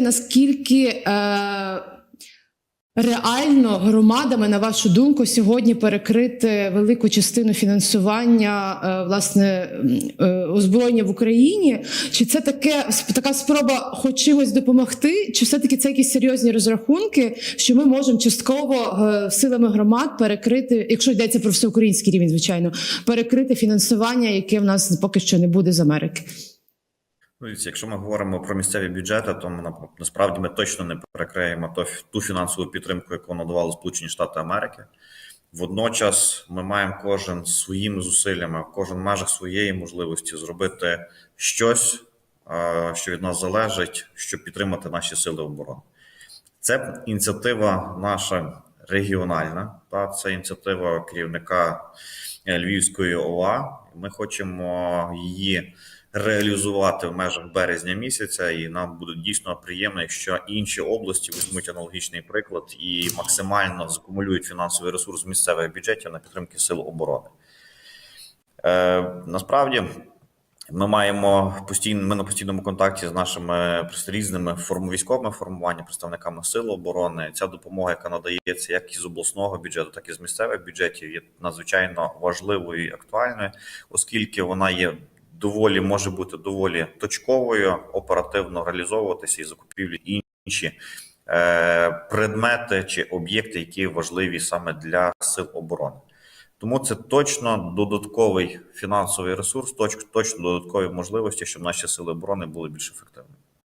наскільки е, реально громадами, на вашу думку, сьогодні перекрити велику частину фінансування е, власне е, озброєння в Україні? Чи це таке така спроба хоч чимось допомогти? Чи все-таки це якісь серйозні розрахунки, що ми можемо частково е, силами громад перекрити, якщо йдеться про всеукраїнський рівень, звичайно, перекрити фінансування, яке в нас поки що не буде з Америки? Ну, якщо ми говоримо про місцеві бюджети, то насправді ми точно не перекриємо ту фінансову підтримку, яку надавали Сполучені Штати Америки. Водночас ми маємо кожен своїми зусиллями, кожен в межах своєї можливості зробити щось, що від нас залежить, щоб підтримати наші сили оборони. Це ініціатива наша регіональна, та це ініціатива керівника е, Львівської ОВА. Ми хочемо її реалізувати в межах березня місяця, і нам буде дійсно приємно, якщо інші області візьмуть аналогічний приклад і максимально закумулюють фінансовий ресурс місцевих бюджетів на підтримки сил оборони. Е, насправді. Ми маємо постійно, ми на постійному контакті з нашими різними форм, військовими формуваннями, представниками сил оборони. Ця допомога, яка надається як із обласного бюджету, так і з місцевих бюджетів, є надзвичайно важливою і актуальною, оскільки вона є доволі може бути доволі точковою, оперативно реалізовуватися і закупівлі інші е, предмети чи об'єкти, які важливі саме для сил оборони. Тому це точно додатковий фінансовий ресурс, точ- точно додаткові можливості, щоб наші сили оборони були більш ефективними.